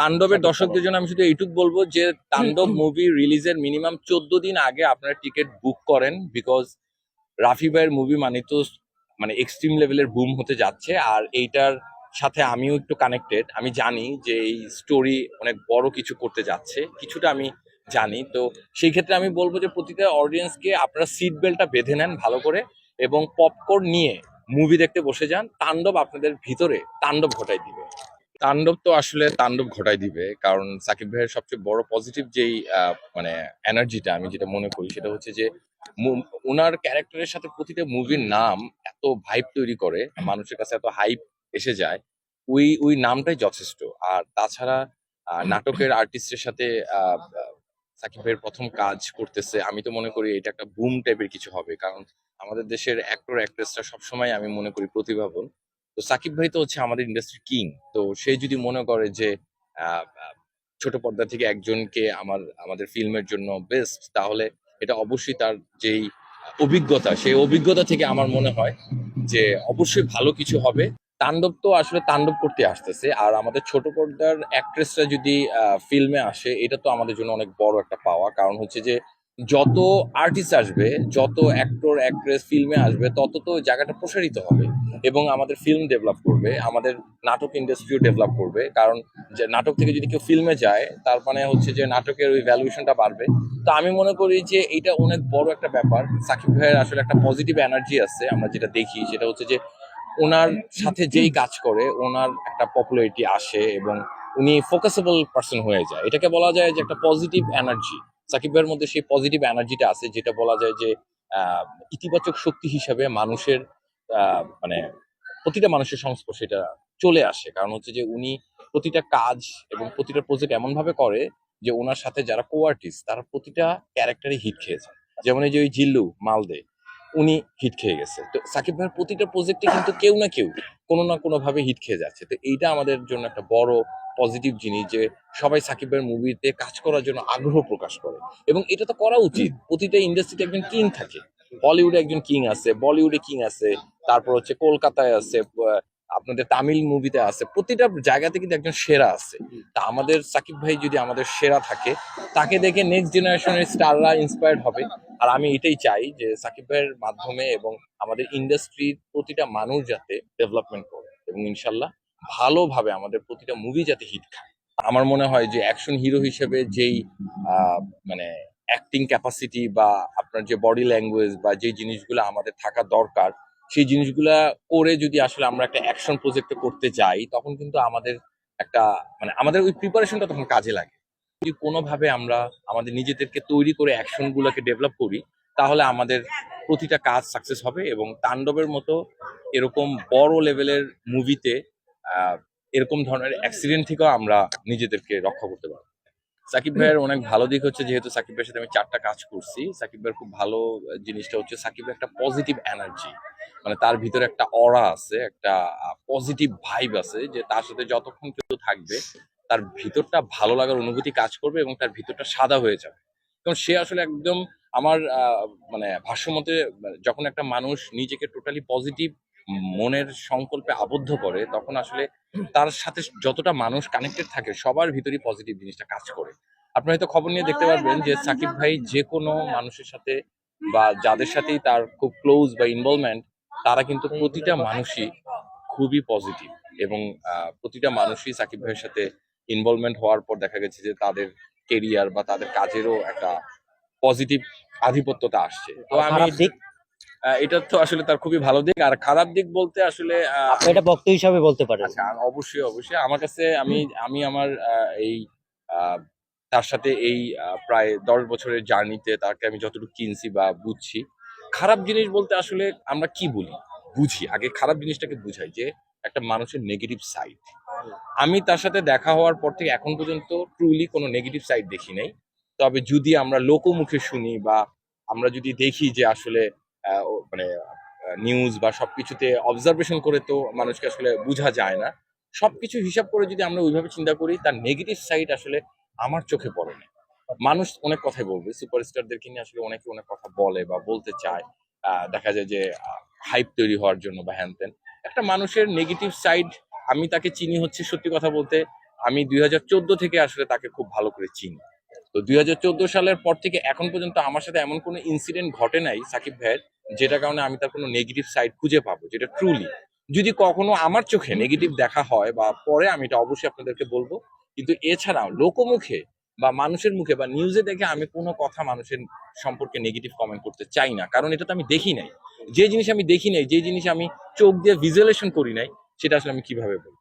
তাণ্ডবের দর্শকদের জন্য আমি শুধু এইটুক বলব যে তাণ্ডব মুভি রিলিজের মিনিমাম চোদ্দ দিন আগে আপনারা টিকিট বুক করেন বিকজ রাফি ভাইয়ের মুভি মানে তো মানে এক্সট্রিম লেভেলের বুম হতে যাচ্ছে আর এইটার সাথে আমিও একটু কানেক্টেড আমি জানি যে এই স্টোরি অনেক বড় কিছু করতে যাচ্ছে কিছুটা আমি জানি। তো সেই ক্ষেত্রে আমি বলব যে প্রতিটা অডিয়েন্সকে আপনারা সিট বেল্টটা বেঁধে নেন ভালো করে এবং পপকর্ন নিয়ে মুভি দেখতে বসে যান। তাণ্ডব আপনাদের ভিতরে তাণ্ডব ঘটাই দিবে। তাণ্ডব তো আসলে তাণ্ডব ঘটাই দিবে। কারণ সাকিব ভাইয়ের সবচেয়ে বড় পজিটিভ যেই মানে এনার্জিটা আমি যেটা মনে করি সেটা হচ্ছে যে ওনার ক্যারেক্টারের সাথে প্রতিটা মুভির নাম এত ভাইব তৈরি করে, মানুষের কাছে এত হাইপ এসে যায়, ওই ওই নামটাই যথেষ্ট। আর তাছাড়া নাটকের আর্টিস্টের সাথে সাকিব ভাইয়ের প্রথম কাজ করতেছে, আমি তো মনে করি এটা একটা বুম টাইপের কিছু হবে। কারণ আমাদের দেশের অ্যাক্টর অ্যাক্ট্রেসরা সবসময় আমি মনে করি প্রতিভাবান। তো সাকিব ভাই তো হচ্ছে আমাদের ইন্ডাস্ট্রির কিং তো সে যদি মনে করে যে ছোট পর্দা থেকে একজনকে আমার, আমাদের ফিল্মের জন্য বেস্ট তাহলে এটা অবশ্যই তার যেই অভিজ্ঞতা, সেই অভিজ্ঞতা থেকে আমার মনে হয় যে অবশ্যই ভালো কিছু হবে। তাণ্ডব তো আসলে তাণ্ডব করতে আসতেছে, আর আমাদের ছোট পর্দার অ্যাক্ট্রেসরা যদি ফিল্মে আসে, এটা তো আমাদের জন্য অনেক বড় একটা পাওয়া। কারণ হচ্ছে যে যত আর্টিস্ট আসবে, যত অ্যাক্টর অ্যাক্ট্রেস ফিল্মে আসবে, তত তো জায়গাটা প্রসারিত হবে। এবং আমাদের ফিল্ম ডেভেলপ করবে, আমাদের নাটক ইন্ডাস্ট্রিও ডেভেলপ করবে। কারণ যে নাটক থেকে যদি কেউ ফিল্মে যায়, তার মানে হচ্ছে যে নাটকের ওই ভ্যালুয়েশনটা বাড়বে। তো আমি মনে করি যে এটা অনেক বড় একটা ব্যাপার। সাকিব ভাইয়ের আসলে একটা পজিটিভ এনার্জি আছে, আমরা যেটা দেখি। সেটা হচ্ছে যে ওনার সাথে যেই কাজ করে, ওনার একটা পপুলারিটি আসে এবং উনি ফোকাসেবল পার্সন হয়ে যায়। এটাকে বলা যায় যে একটা পজিটিভ এনার্জি সাকিব ভাইয়ের মধ্যে সেই পজিটিভ এনার্জিটা আছে, যেটা বলা যায় যে ইতিবাচক শক্তি হিসাবে মানুষের মানে প্রতিটা মানুষের সংস্পর্শে এটা চলে আসে। কারণ হচ্ছে যে উনি প্রতিটা কাজ এবং প্রতিটা প্রজেক্ট এমনভাবে করে যে ওনার সাথে যারা কো তারা প্রতিটা ক্যারেক্টারে হিট খেয়েছে। যেমন এই যে ওই জিল্লু, মালদে উনি হিট খেয়ে গেছে। তো সাকিব ভাইয়ের প্রতিটা প্রজেক্টে কিন্তু কেউ না কেউ কোনো না কোনো ভাবে হিট খেয়ে যাচ্ছে। তো এইটা আমাদের জন্য একটা বড় পজিটিভ জিনিস যে সবাই সাকিব ভাইয়ের মুভিতে কাজ করার জন্য আগ্রহ প্রকাশ করে। এবং এটা তো করা উচিত। প্রতিটা ইন্ডাস্ট্রিতে একজন কিং থাকে। হলিউডে একজন কিং আছে বলিউডে কিং আছে, তারপর হচ্ছে কলকাতায় আছে আপনাদের তামিল মুভিতে আছে। প্রতিটা জায়গাতে কিন্তু একজন সেরা আছে। তা আমাদের সাকিব ভাই যদি আমাদের সেরা থাকে, তাকে দেখে নেক্সট জেনারেশনের স্টাররা ইন্সপায়ার্ড হবে। আর আমি এটাই চাই যে সাকিবের মাধ্যমে এবং আমাদের ইন্ডাস্ট্রির প্রতিটা মানুষ যাতে ডেভেলপমেন্ট করে এবং ইনশাল্লাহ ভালোভাবে আমাদের প্রতিটা মুভি যাতে হিট খায়। আমার মনে হয় যে অ্যাকশন হিরো হিসেবে যেই মানে অ্যাক্টিং ক্যাপাসিটি বা আপনার যে বডি ল্যাঙ্গুয়েজ বা যে জিনিসগুলো আমাদের থাকা দরকার, সেই জিনিসগুলা করে যদি আসলে আমরা একটা অ্যাকশন প্রজেক্টে করতে যাই তখন কিন্তু আমাদের একটা মানে আমাদের ওই প্রিপারেশনটা তখন কাজে লাগে। যদি কোনোভাবে আমরা আমাদের নিজেদেরকে তৈরি করে অ্যাকশন গুলোকে ডেভেলপ করি, তাহলে আমাদের প্রতিটা কাজ সাকসেস হবে এবং তাণ্ডবের মতো এরকম বড় লেভেলের মুভিতে এরকম ধরনের অ্যাক্সিডেন্ট থেকেও আমরা নিজেদেরকে রক্ষা করতে পারব। সাকিব ভাইয়ের অনেক ভালো দিক হচ্ছে, যেহেতু সাকিব ভাইয়ের সাথে আমি চারটা কাজ করছি। সাকিব ভাইয়ের খুব ভালো জিনিসটা হচ্ছে সাকিবের একটা পজিটিভ এনার্জি মানে তার ভিতরে একটা অরা আছে, একটা পজিটিভ ভাইব আছে, যে তার সাথে যতক্ষণ কেউ থাকবে তার ভিতরটা ভালো লাগার অনুভূতি কাজ করবে এবং তার ভিতরটা সাদা হয়ে যাবে। কারণ সে আসলে একদম আমার মানে ভাষ্যমতে মানে যখন একটা মানুষ নিজেকে টোটালি পজিটিভ মনের সংকল্পে আবদ্ধ করে তখন আসলে তার সাথে যতটা মানুষ কানেক্টেড থাকে সবার ভিতরেই পজিটিভ জিনিসটা কাজ করে। আপনি হয়তো খবর নিয়ে দেখতে পারবেন যে সাকিব ভাই যে কোনো মানুষের সাথে বা যাদের সাথেই তার খুব ক্লোজ বা ইনভলভমেন্ট তারা কিন্তু প্রতিটা মানুষই খুবই পজিটিভ এবং আহ, প্রতিটা মানুষই সাকিব ভাইয়ের সাথে ইনভলভমেন্ট হওয়ার পর দেখা গেছে যে তাদের কেরিয়ার বা তাদের কাজেরও একটা পজিটিভ আধিপত্যতা আসছে। তো আমি এটা তো আসলে তার খুবই ভালো দিক। আর খারাপ দিক বলতে আসলে এটা বক্ত হিসাবে বলতে পারেন। আচ্ছা অবশ্যই অবশ্যই। আমার কাছে আমি আমি আমার এই তার সাথে এই প্রায় দশ বছরের জার্নিতে তাকে আমি যতটুকু কিনছি বা বুঝছি খারাপ জিনিস বলতে আসলে আমরা কি বলি? বুঝি। আগে খারাপ জিনিসটাকে বুঝাই যে একটা মানুষের নেগেটিভ সাইড আমি তার সাথে দেখা হওয়ার পর থেকে এখন পর্যন্ত ট্রুলি কোনো নেগেটিভ সাইড দেখি নাই। তবে যদি আমরা লোকমুখে শুনি বা আমরা যদি দেখি যে আসলে মানে নিউজ বা সবকিছুতে অবজারভেশন করে তো মানুষকে আসলে বোঝা যায় না। সবকিছু হিসাব করে যদি আমরা ওইভাবে চিন্তা করি, তার নেগেটিভ সাইড আসলে আমার চোখে পড়ে না। মানুষ অনেক কথাই বলবে সুপারস্টারদেরকে নিয়ে আসলে অনেকে অনেক কথা বলে বা বলতে চায়। দেখা যায় যে হাইপ তৈরি হওয়ার জন্য বা হ্যান একটা মানুষের নেগেটিভ সাইড আমি তাকে চিনি হচ্ছে সত্যি কথা বলতে, আমি দুই হাজার চোদ্দ থেকে আসলে তাকে খুব ভালো করে চিনি। তো দুই হাজার চোদ্দ সালের পর থেকে এখন পর্যন্ত আমার সাথে এমন কোনো ইনসিডেন্ট ঘটে নাই সাকিব ভাইয়ের, যেটা কারণে আমি তার কোনো নেগেটিভ সাইড খুঁজে পাবো, যেটা ট্রুলি যদি কখনো আমার চোখে নেগেটিভ দেখা হয় বা পরে আমি এটা অবশ্যই আপনাদেরকে বলব, কিন্তু এছাড়াও লোকমুখে বা মানুষের মুখে বা নিউজে দেখে আমি কোনো কথা মানুষের সম্পর্কে নেগেটিভ কমেন্ট করতে চাই না, কারণ এটা তো আমি দেখি নাই। যে জিনিস আমি দেখি নাই, যে জিনিস আমি চোখ দিয়ে ভিজুয়ালেশন করি নাই সেটা আসলে আমি কীভাবে বলব?